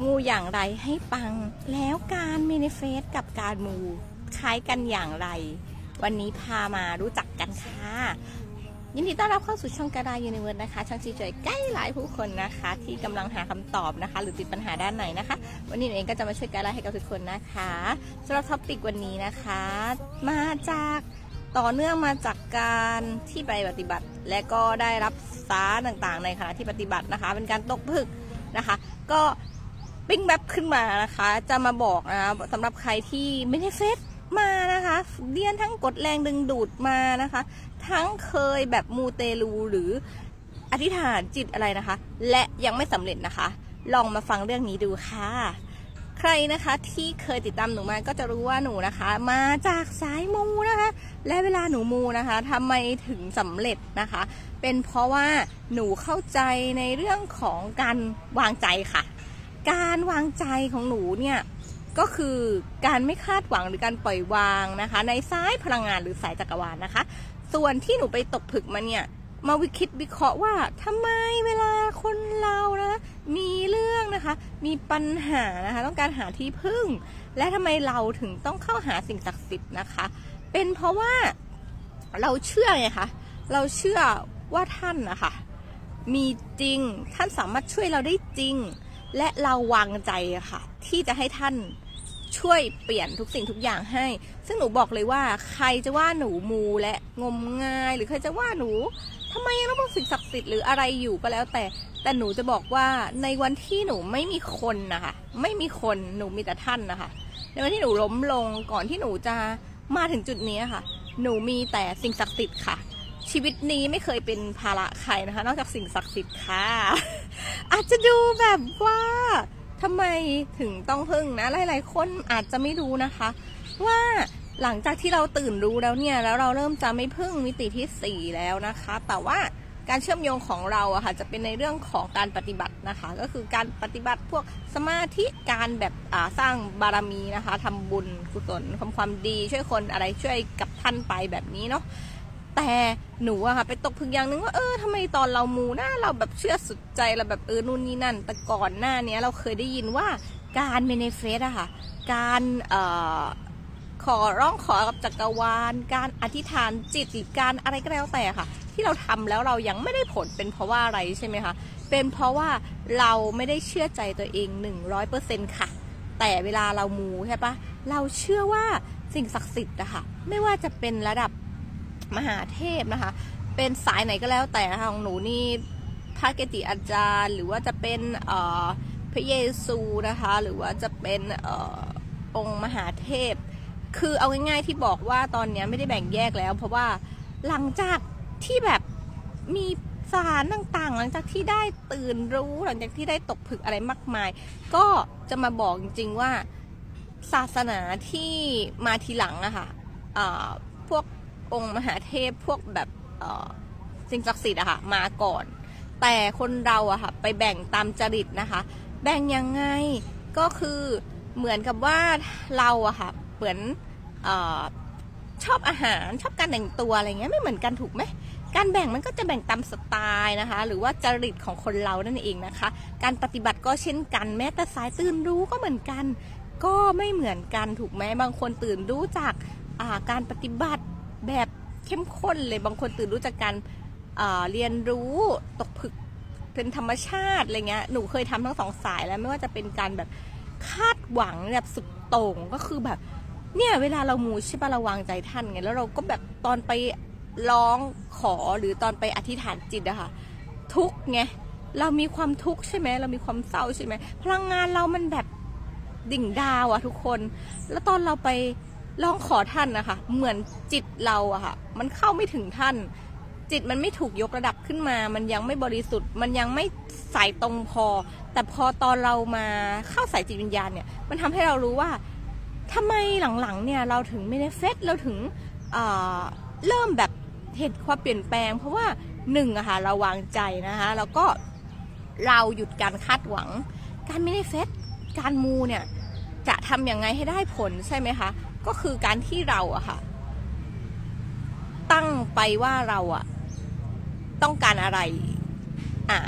มูอย่างไรให้ปัง แล้วการเมนิเฟสกับการมูคล้ายกันอย่างไร วันนี้พามารู้จักกันค่ะยินดีต้อนรับเข้าสู่ช่องกระดายูนิเวิร์สนะคะ ช่องชี้จอยใกล้หลายผู้คนนะคะ ที่กำลังหาคำตอบนะคะ หรือติดปัญหาด้านไหนนะคะ วันนี้เองก็จะมาช่วยกันไลให้กับทุกคนนะคะสำหรับท็อปิกวันนี้นะคะ มาจากต่อเนื่องมาจากการที่ไปปฏิบัติ และก็ได้รับสารต่างๆ ในขณะที่ปฏิบัตินะคะ เป็นการตกผลึกนะคะ ก็ ปิ้งแบบขึ้นมานะคะ จะมาบอกนะคะสำหรับใครที่ไม่ได้เฟซมานะคะเรียนทั้งกดแรงดึงดูดมานะคะ ทั้งเคยแบบมูเตลูหรืออธิษฐานจิตอะไรนะคะ และยังไม่สำเร็จนะคะ ลองมาฟังเรื่องนี้ดูค่ะ ใครนะคะที่เคยติดตามหนูมาก็จะรู้ว่าหนูนะคะ มาจากสายมูนะคะ และเวลาหนูมูนะคะทำไมถึงสำเร็จนะคะ เป็นเพราะว่าหนูเข้าใจในเรื่องของการวางใจค่ะ การวางใจของหนูเนี่ยก็คือการไม่คาดหวังหรือการปล่อยวางนะคะ ในสายพลังงานหรือสายจักรวาลนะคะ ส่วนที่หนูไปตกผลึกมาเนี่ยมาวิคิดวิเคราะห์ว่าทำไมเวลาคนเรานะมีเรื่องนะคะ มีปัญหานะคะ ต้องการหาที่พึ่ง และทำไมเราถึงต้องเข้าหาสิ่งศักดิ์สิทธิ์นะคะ เป็นเพราะว่าเราเชื่อไงคะเราเชื่อว่าท่านนะคะมีจริงท่านสามารถช่วยเราได้จริง และเราวางใจค่ะ ที่จะให้ท่านช่วยเปลี่ยนทุกสิ่งทุกอย่างให้ ซึ่งหนูบอกเลยว่าใครจะว่าหนูมูและงมงายหรือใครจะว่าหนูทำไมยังต้องเป็นสิ่งศักดิ์สิทธิ์หรืออะไรอยู่ก็แล้วแต่ แต่หนูจะบอกว่าในวันที่หนูไม่มีคนนะคะไม่มีคนหนูมีแต่ท่านนะคะ ในวันที่หนูล้มลงก่อนที่หนูจะมาถึงจุดนี้ค่ะ หนูมีแต่สิ่งศักดิ์สิทธิ์ค่ะ ชีวิตนี้ไม่เคยเป็นภาระใครนะคะ นอกจากสิ่งศักดิ์สิทธิ์ค่ะ อาจจะดูแบบว่าทำไมถึงต้องพึ่งนะ หลาย ๆ คนอาจจะไม่รู้นะคะ ว่าหลังจากที่เราตื่นรู้แล้วเนี่ย แล้วเราเริ่มจะไม่พึ่งมิติที่ 4 แล้วนะคะ แต่ว่าการเชื่อมโยงของเราอะค่ะจะเป็นในเรื่องของการปฏิบัตินะคะ ก็คือการปฏิบัติพวกสมาธิการแบบสร้างบารมีนะคะทำบุญกุศลทำความดีช่วยคนอะไรช่วยกับท่านไปแบบนี้เนาะ แต่หนูอะค่ะไปตกผลึกอย่างนึงว่าเออทำไมตอนเรามูนะเราแบบเชื่อสุดใจเราแบบเออนู่นนี่นั่น แต่ก่อนหน้าเนี้ยเราเคยได้ยินว่าการเมเนเฟสอะค่ะ การเอ่อขอร้องขอกับจักรวาล การอธิษฐานจิตหรือการอะไรก็แล้วแต่ค่ะ ที่เราทำแล้วเรายังไม่ได้ผลเป็นเพราะว่าอะไรใช่ไหมคะเป็นเพราะว่าเราไม่ได้เชื่อใจตัวเอง 100%ค่ะ แต่เวลาเรามูใช่ปะเราเชื่อว่าสิ่งศักดิ์สิทธิ์อะค่ะไม่ว่าจะเป็นระดับ มหาเทพนะคะ เป็นสายไหนก็แล้วแต่นะคะของหนูนี่พระเกจิอาจารย์ หรือว่าจะเป็นเอ่อพระเยซูนะคะ หรือว่าจะเป็นเอ่อองค์มหาเทพ คือเอาง่ายๆที่บอกว่าตอนนี้ไม่ได้แบ่งแยกแล้ว เพราะว่าหลังจากที่แบบมีสารต่างๆ หลังจากที่ได้ตื่นรู้หลังจากที่ได้ตกผลึกอะไรมากมาย ก็จะมาบอกจริงๆว่าศาสนาที่มาทีหลังอะค่ะอ่าพวก องค์มหาเทพพวกแบบสิ่งศักดิ์สิทธิ์อะค่ะมาก่อน แต่คนเราอะค่ะไปแบ่งตามจริตนะคะ แบ่งยังไงก็คือเหมือนกับว่าเราอะค่ะเหมือนอชอบอาหารชอบการแต่งตัวอะไรเงี้ยไม่เหมือนกันถูกไหมการแบ่งมันก็จะแบ่งตามสไตล์นะคะ หรือว่าจริตของคนเรานั่นเองนะคะ การปฏิบัติก็เช่นกันแม้แต่สายตื่นรู้ก็เหมือนกัน ก็ไม่เหมือนกันถูกไหมบางคนตื่นรู้จากาการปฏิบัติ แบบเข้มข้นเลยบางคนตื่นรู้จากการเเรียนรู้ตกผลึกเป็นธรรมชาติอะไรเงี้ยหนูเคยทำทั้งสองสายแล้วไม่ว่าจะเป็นการแบบคาดหวังแบบสุดโต่งก็คือแบบ เนี่ยเวลาเรามูใช่ปะเราวางใจท่านไงแล้วเราก็แบบตอนไปร้องขอหรือตอนไปอธิษฐานจิตอะค่ะทุกข์ไงเรามีความทุกข์ใช่ไหมเรามีความเศร้าใช่ไหมพลังงานเรามันแบบดิ่งดาวอะทุกคน แล้วตอนเราไป ร้องขอท่านนะคะ เหมือนจิตเราอะค่ะ มันเข้าไม่ถึงท่าน จิตมันไม่ถูกยกระดับขึ้นมา มันยังไม่บริสุทธิ์ มันยังไม่สายตรงพอ แต่พอตอนเรามาเข้าสายจิตวิญญาณเนี่ย มันทำให้เรารู้ว่าทำไมหลังๆเนี่ยเราถึงไม่ได้เฟซเราถึงเเริ่มแบบเห็นความเปลี่ยนแปลง เพราะว่าหนึ่งอะค่ะเราวางใจนะคะ แล้วก็เราหยุดการคาดหวัง การไม่ได้เฟซการมูเนี่ยจะทำอยังไงให้ได้ผลใช่ไหมคะ ก็คือการที่เราอะค่ะ ตั้งไปว่าเราอะต้องการอะไรอะ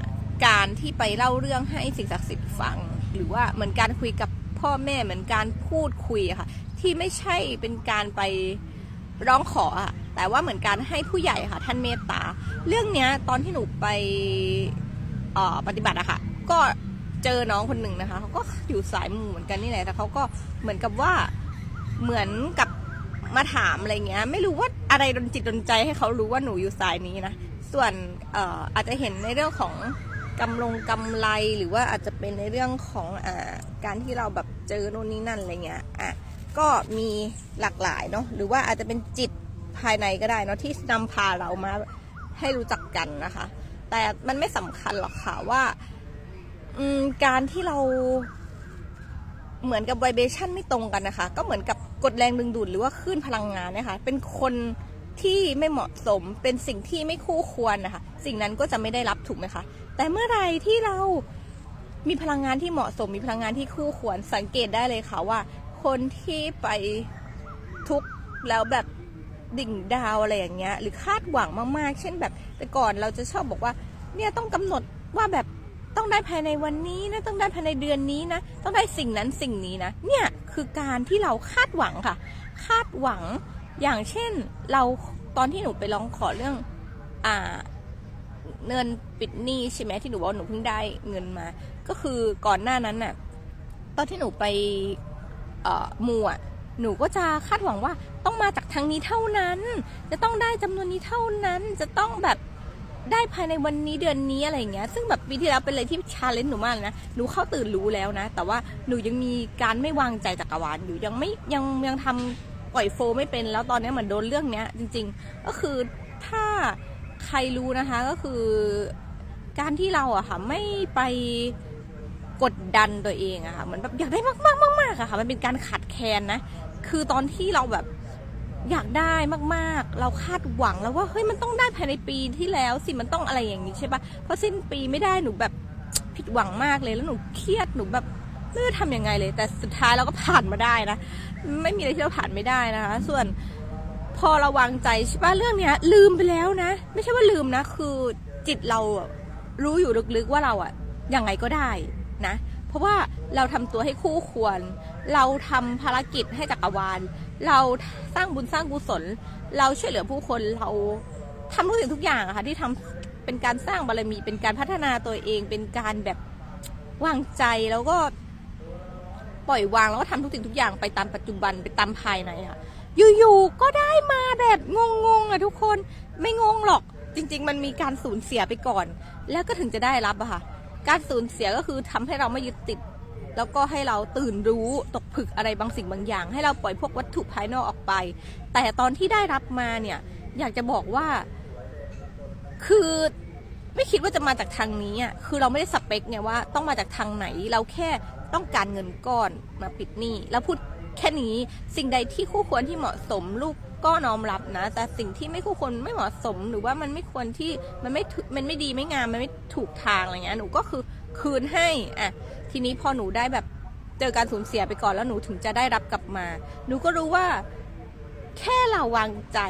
การที่ไปเล่าเรื่องให้สิ่งศักดิ์สิทธิ์ฟัง หรือว่าเหมือนการคุยกับพ่อแม่เหมือนการพูดคุยอะค่ะ ที่ไม่ใช่เป็นการไปร้องขออะแต่ว่าเหมือนการให้ผู้ใหญ่ค่ะ ท่านเมตตา เรื่องเนี้ยตอนที่หนูไปปฏิบัติอะค่ะ ก็เจอน้องคนหนึ่งนะคะเขาก็อยู่สายมูเหมือนกันนี่แหละแต่เขาก็เหมือนกับว่า เหมือนกับมาถามอะไรเงี้ย ไม่รู้ว่าอะไรดนจิตดนใจให้เขารู้ว่าหนูอยู่สายนี้นะ ส่วนเอ่ออาจจะเห็นในเรื่องของกำลงกำไรหรือว่าอาจจะเป็นในเรื่องของอาการที่เราแบบเจอโน่นนี่นั่นอะไรเงี้ยอะก็มีหลากหลายเนาะหรือว่าอาจจะเป็นจิตภายในก็ได้เนาะที่นำพาเรามาให้รู้จักกันนะคะ แต่มันไม่สำคัญหรอกค่ะว่าการที่เรา เหมือนกับไวเบชั่นไม่ตรงกันนะคะ ก็เหมือนกับกดแรงดึงดูดหรือว่าคลื่นพลังงานนะคะ เป็นคนที่ไม่เหมาะสมเป็นสิ่งที่ไม่คู่ควรนะคะ สิ่งนั้นก็จะไม่ได้รับถูกไหมคะ แต่เมื่อไหรที่เรามีพลังงานที่เหมาะสม มีพลังงานที่คู่ควรสังเกตได้เลยค่ะว่า คนที่ไปทุกข์แล้วแบบดิ่งดาวอะไรอย่างเงี้ย หรือคาดหวังมากๆ เช่นแบบแต่ก่อนเราจะชอบบอกว่า เนี่ยต้องกำหนดว่าแบบ ต้องได้ภายในวันนี้นะต้องได้ภายในเดือนนี้นะ ต้องได้สิ่งนั้นสิ่งนี้นะ เนี่ยคือการที่เราคาดหวังค่ะ คาดหวังอย่างเช่นเราตอนที่หนูไปร้องขอเรื่องอ่าเงินปิดหนี้ใช่ไหมที่หนูบอกหนูเพิ่งได้เงินมา ก็คือก่อนหน้านั้นน่ะตอนที่หนูไปมูอะหนูก็จะคาดหวังว่าต้องมาจากทางนี้เท่านั้น จะต้องได้จำนวนนี้เท่านั้นจะต้องแบบ ได้ภายในวันนี้เดือนนี้อะไรอย่างเงี้ย ซึ่งแบบปีที่แล้วเป็นอะไรที่ชาเลนจ์หนูมากเลยนะ หนูเข้าตื่นรู้แล้วนะ แต่ว่าหนูยังมีการไม่วางใจจักรวาลอยู่ ยังไม่ยังยังทำปล่อยโฟไม่เป็น แล้วตอนนี้เหมือนโดนเรื่องเนี้ยจริง ๆ ก็คือถ้าใครรู้นะคะก็คือ การที่เราอะค่ะไม่ไปกดดันตัวเองอะค่ะเหมือนแบบอยากได้มากมากมากมากอะค่ะ มันเป็นการขัดแคลนนะ คือตอนที่เราแบบ อยากได้มากๆ เราคาดหวังแล้วว่าเฮ้ยมันต้องได้ภายในปีที่แล้วสิมันต้องอะไรอย่างนี้ใช่ปะเพราะสิ้นปีไม่ได้หนูแบบผิดหวังมากเลยแล้วหนูเครียดหนูแบบไม่รู้ทำยังไงเลย แต่สุดท้ายเราก็ผ่านมาได้นะ ไม่มีอะไรที่เราผ่านไม่ได้นะคะ ส่วนพอเราวางใจใช่ปะเรื่องเนี้ย ลืมไปแล้วนะ ไม่ใช่ว่าลืมนะ คือจิตเรารู้อยู่ลึกๆว่าเราอะยังไงก็ได้นะ เพราะว่าเราทำตัวให้คู่ควร เราทำภารกิจให้จักรวาล เราสร้างบุญสร้างกุศล เราช่วยเหลือผู้คนเราทำทุกสิ่งทุกอย่างอะค่ะที่ทำเป็นการสร้างบารมี เป็นการพัฒนาตัวเอง เป็นการแบบวางใจแล้วก็ปล่อยวางแล้วก็ทำทุกสิ่งทุกอย่างไปตามปัจจุบันไปตามภายในอะอยู่ๆก็ได้มาแบบงงๆอะทุกคนไม่งงหรอกจริง ๆ มันมีการสูญเสียไปก่อน แล้วก็ถึงจะได้รับอะค่ะ การสูญเสียก็คือทำให้เราไม่ยึดติด แล้วก็ให้เราตื่นรู้ตกผึกอะไรบางสิ่งบางอย่าง ให้เราปล่อยพวกวัตถุภายนอกออกไป แต่ตอนที่ได้รับมาเนี่ยอยากจะบอกว่า คือไม่คิดว่าจะมาจากทางนี้อะคือเราไม่ได้สเปคเนี่ยว่าต้องมาจากทางไหนเราแค่ต้องการเงินก้อนมาปิดหนี้แล้วพูดแค่นี้สิ่งใดที่คู่ควรที่เหมาะสมลูกก็น้อมรับนะ แต่สิ่งที่ไม่คู่ควรไม่เหมาะสม หรือว่ามันไม่ควรที่มันไม่มันไม่ดีไม่งามมันไม่ถูกทางอะไรเงี้ยหนูก็คือคืนให้อะ ทีนี้พอหนูได้แบบเจอการสูญเสียไปก่อนแล้วหนูถึงจะได้รับกลับมา หนูก็รู้ว่า แค่เราวางใจ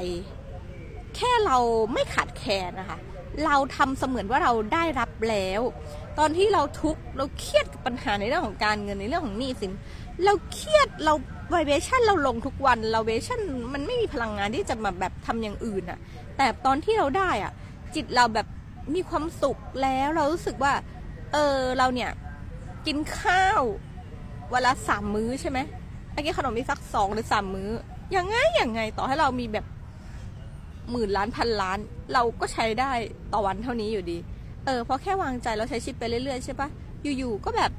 แค่เราไม่ขาดแคลนนะคะ เราทำเสมือนว่าเราได้รับแล้ว ตอนที่เราทุกข์เราเครียดกับปัญหาในเรื่องของการเงินในเรื่องของหนี้สินเราเครียดเราไวเบชั่นเราลงทุกวันเราเวชั่นมันไม่มีพลังงานที่จะมาแบบทำอย่างอื่นอะแต่ตอนที่เราได้อะจิตเราแบบมีความสุขแล้วเรารู้สึกว่า เออเราเนี่ย กินข้าววันละสามมื้อใช่ไหมไอ้กินขนมอีสักสองหรือสามมื้อยังไงยังไงต่อให้เรามีแบบหมื่นล้านพันล้าน เราก็ใช้ได้ต่อวันเท่านี้อยู่ดี เออเพราะแค่วางใจเราใช้ชีวิตไปเรื่อยๆใช่ปะอยู่ๆก็แบบ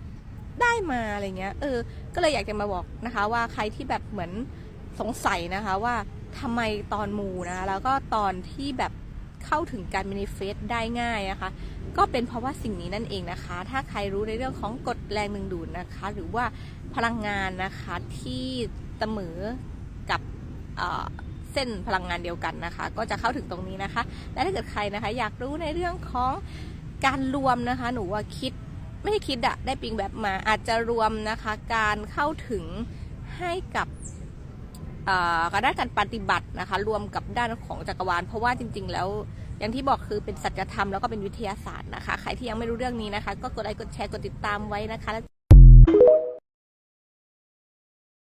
ได้มาอะไรเงี้ย เออ ก็เลยอยากจะมาบอกนะคะ ว่าใครที่แบบเหมือนสงสัยนะคะว่าทำไมตอนมูนะคะแล้วก็ตอนที่แบบ เข้าถึงการมินิเฟสได้ง่ายนะคะ ก็เป็นเพราะว่าสิ่งนี้นั่นเองนะคะ ถ้าใครรู้ในเรื่องของกฎแรงดึงดูดนะคะ หรือว่าพลังงานนะคะที่เสมอกับเส้นพลังงานเดียวกันนะคะ ก็จะเข้าถึงตรงนี้นะคะ และถ้าเกิดใครนะคะ อยากรู้ในเรื่องของการรวมนะคะ หนูว่าคิดไม่ได้คิดอะได้ปิงแบบมาอาจจะรวมนะคะ การเข้าถึงให้กับ ด้านการปฏิบัตินะคะ รวมกับด้านของจักรวาล เพราะว่าจริง ๆ แล้วอย่างที่บอกคือเป็นสัจธรรมแล้วก็เป็นวิทยาศาสตร์นะคะ ใครที่ยังไม่รู้เรื่องนี้นะคะ ก็กดไลค์กดแชร์กดติดตามไว้นะคะ